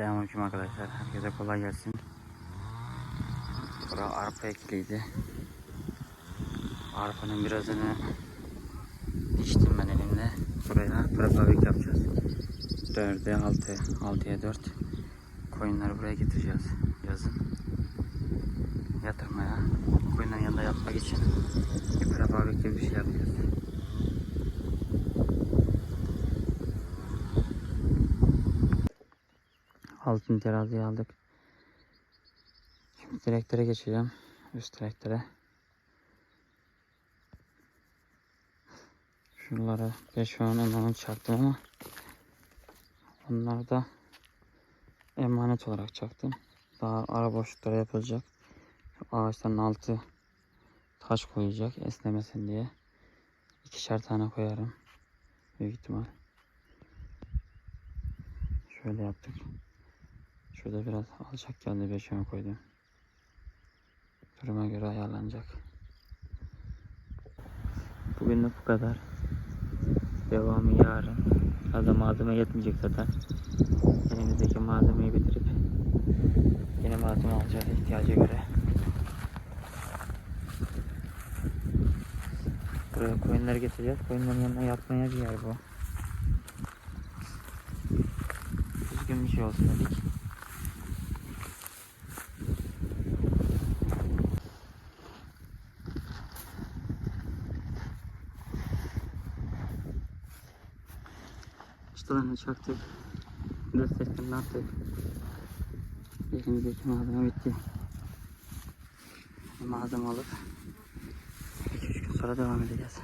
Selamünaleyküm arkadaşlar. Herkese kolay gelsin. Bura arpa ekiliydi. Arpanın birazını diştim ben elimle. Buraya prefabrik yapacağız. 4'e 6, 6'ya 4. Koyunları buraya getireceğiz yazın. Yatırmaya. Koyunların yanında yatmak için bir prefabrik gibi bir şey yapacağız. Altın teraziyi aldık. Şimdi direklere geçeceğim. Üst direklere. Şuralara da şu an emanet çaktım ama onlar da emanet olarak çaktım. Daha ara boşluklara yapılacak. Ağaçların altı taş koyacak esnemesin diye. İkişer tane koyarım. Büyük ihtimal. Şöyle yaptık. Şurada biraz alçak geldi beşime koydum. Duruma göre ayarlanacak. Bugünlük bu kadar. Devamı yarın. Fazla malzeme yetmeyecek zaten. Elimizdeki malzemeyi bitirip yeni malzeme alacağız ihtiyaca göre. Buraya koyunları getireceğiz. Koyunların yanına yatmaya bir yer bu. Düzgün bir şey olsun dedik. Çıtalarını çaktık. Desteklerini attık. Elimizdeki malzeme bitti. Malzeme alıp 2-3 gün sonra devam edeceğiz.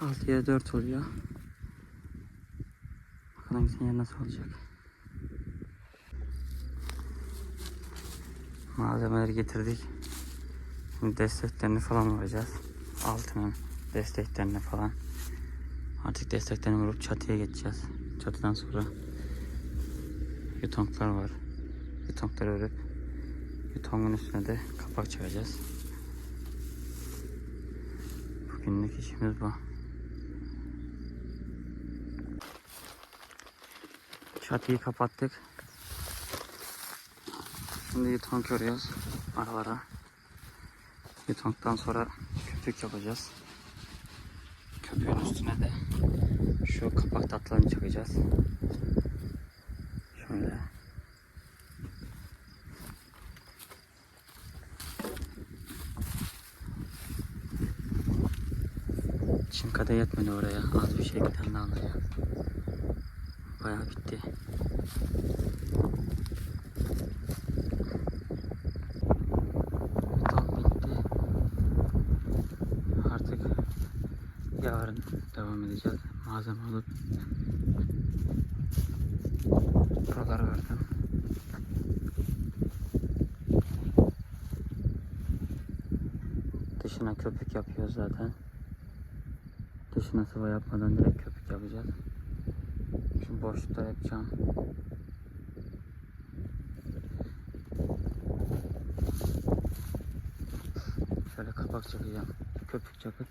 6'ya 4 oluyor. Bakalım yeri nasıl olacak. Malzemeleri getirdik. Şimdi desteklerini falan vuracağız. Altının desteklerini falan. Artık desteklerini vurup çatıya geçeceğiz. Çatıdan sonra yutonklar var. Yutonkları örüp yutongun üstüne de kapak çakacağız. Bugünlük işimiz bu. Çatıyı kapattık. Şimdi yutonk örüyoruz aralara. Yutonktan sonra köpük yapacağız. Köpüğün üstüne de şu kapak tatlarını çakacağız. Şöyle. Çim kadar yetmedi oraya. Az bir şey tane daha alacağım. Bayağı bitti. Tam bitti. Artık yarın devam edeceğiz. Malzeme alıp buraları ördüm. Dışına köpük yapıyoruz zaten. Dışına sıva yapmadan direkt köpük yapacağız. Şu boşlukta yapacağım. Şöyle kapak çakacağım. Köpük çakıp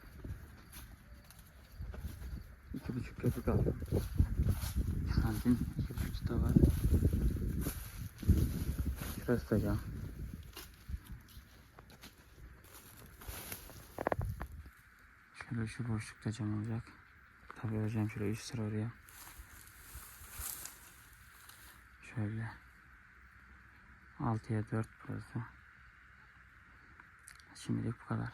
iki buçuk köpük aldım. Santim iki buçuk da var. Şurası tutacağım. Şöyle şu boşlukta cam olacak. Tabii hocam şöyle üst sıra oraya. Şöyle. 6'ya 4 burası. Şimdilik bu kadar.